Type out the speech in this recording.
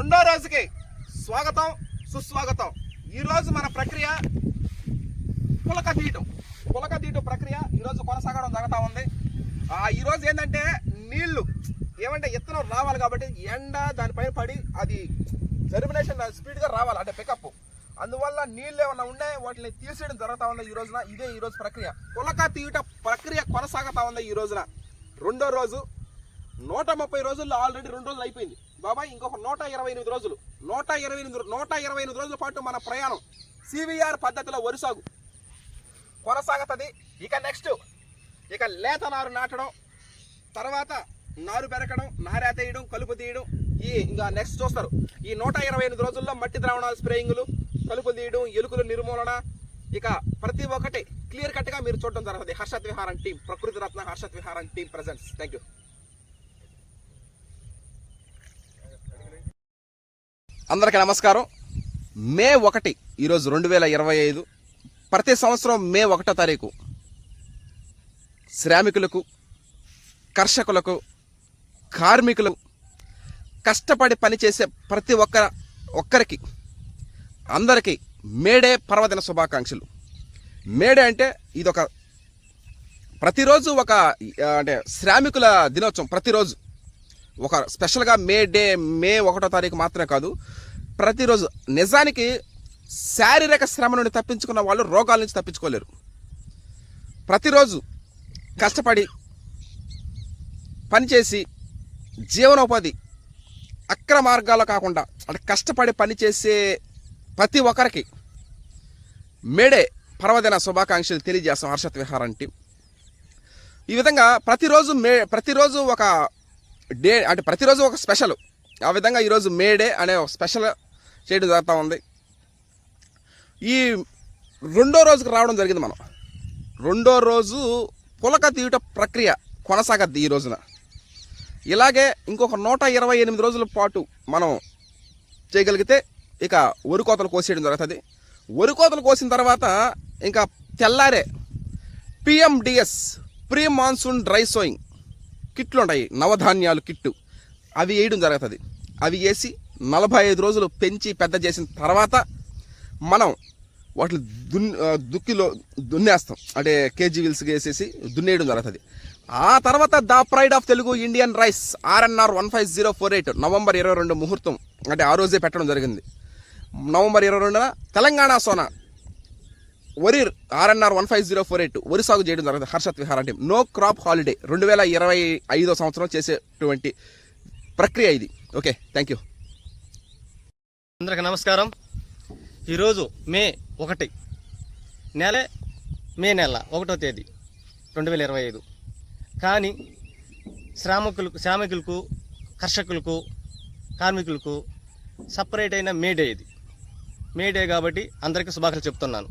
రెండో రోజుకి స్వాగతం సుస్వాగతం. ఈరోజు మన ప్రక్రియ పులక తీయటం. పులక తీయటం ప్రక్రియ ఈరోజు కొనసాగడం జరుగుతూ ఉంది. ఈరోజు ఈ రోజు ఏంటంటే నీళ్ళు ఏమంటే ఇత్తనం రావాలి కాబట్టి ఎండ దానిపైన పడి అది జర్మినేషన్ స్పీడ్గా రావాలి అంటే పికప్ అందువల్ల నీళ్ళు ఏమన్నా ఉండే వాటిని తీసేయడం జరుగుతూ ఉంది ఈ రోజున. ఇదే ఈ రోజు ప్రక్రియ. పులక తీయట ప్రక్రియ కొనసాగుతూ ఉంది ఈ రోజున. రెండో రోజు నూట ముప్పై రోజుల్లో ఆల్రెడీ రెండు రోజులు అయిపోయింది. బాబాయ్ ఇంకొక నూట ఇరవై ఎనిమిది రోజులు. నూట ఇరవై ఎనిమిది నూట ఇరవై ఎనిమిది రోజుల పాటు మన ప్రయాణం సివిఆర్ పద్ధతిలో వరుసాగు కొనసాగుతుంది. ఇక నెక్స్ట్ ఇక లేత నారు నాటడం తర్వాత నారు పెరగడం నారేతేయడం కలుపు తీయడం ఈ ఇంకా నెక్స్ట్ చూస్తారు. ఈ నూట ఇరవై ఎనిమిది రోజుల్లో మట్టి ద్రావణాలు స్ప్రేయింగ్లు కలుపు తీయడం ఎలుకలు నిర్మూలన ఇక ప్రతి ఒక్కటి క్లియర్ కట్గా మీరు చూడడం జరుగుతుంది. హర్షత్ విహారం టీం ప్రకృతి రత్న హర్షత్ విహారం టీం ప్రజెంట్స్ థ్యాంక్ యూ అందరికీ నమస్కారం. మే ఒకటి ఈరోజు రెండు వేల ఇరవై ఐదు ప్రతి సంవత్సరం మే ఒకటో తారీఖు. శ్రామికులకు కర్షకులకు కార్మికులకు కష్టపడి పనిచేసే ప్రతి ఒక్క ఒక్కరికి అందరికీ మేడే పర్వదిన శుభాకాంక్షలు. మేడే అంటే ఇదొక ప్రతిరోజు ఒక అంటే శ్రామికుల దినోత్సవం ప్రతిరోజు. ఒక స్పెషల్గా మే డే మే ఒకటో తారీఖు మాత్రమే కాదు ప్రతిరోజు నిజానికి శారీరక శ్రమ నుండి తప్పించుకున్న వాళ్ళు రోగాల నుంచి తప్పించుకోలేరు. ప్రతిరోజు కష్టపడి పనిచేసి జీవనోపాధి అక్ర మార్గాల్లో కాకుండా అంటే కష్టపడి పనిచేసే ప్రతి ఒక్కరికి మేడే పర్వదిన శుభాకాంక్షలు తెలియజేస్తాం హర్షత్ విహారం అంటే ఈ విధంగా ప్రతిరోజు మే ప్రతిరోజు ఒక డే అంటే ప్రతిరోజు ఒక స్పెషల్. ఆ విధంగా ఈరోజు మే డే అనే ఒక స్పెషల్ చేయడం జరుగుతూ ఉంది. ఈ రెండో రోజుకి రావడం జరిగింది మనం. రెండో రోజు పులక తీయుట ప్రక్రియ కొనసాగద్ది ఈ రోజున. ఇలాగే ఇంకొక నూట ఇరవై ఎనిమిది రోజుల పాటు మనం చేయగలిగితే ఇక వరి కోతలు కోసేయడం జరుగుతుంది. వరి కోతలు కోసిన తర్వాత ఇంకా తెల్లారే PMDS pre monsoon dry sowing కిట్లు ఉంటాయి నవధాన్యాలు కిట్టు. అవి వేయడం జరుగుతుంది. అవి వేసి నలభై ఐదు రోజులు పెంచి పెద్ద చేసిన తర్వాత మనం వాటిని దున్ దుక్కిలో దున్నేస్తాం. అంటే కేజీ విల్స్గా వేసేసి దున్నేయడం జరుగుతుంది. ఆ తర్వాత the pride of Telugu Indian rice RNR one five zero four eight November ఇరవై రెండు ముహూర్తం. అంటే ఆ రోజే పెట్టడం జరిగింది. నవంబర్ ఇరవై రెండున తెలంగాణ సోనా వరి RNR one five zero four eight వరి సాగు చేయడం జరిగింది హర్షత్ విహార్ అంటే. నో క్రాప్ హాలిడే రెండు వేల ఇరవై ఐదో సంవత్సరం చేసేటువంటి ప్రక్రియ ఇది. ఓకే థ్యాంక్ యూ అందరికి నమస్కారం. ఈరోజు మే ఒకటి నెల మే నెల ఒకటో తేదీ రెండు వేల ఇరవై ఐదు. కానీ శ్రామికులకు శ్రామికులకు కర్షకులకు కార్మికులకు సపరేట్ అయిన మే డే ఇది. మే డే కాబట్టి అందరికీ శుభాకాంక్షలు చెప్తున్నాను.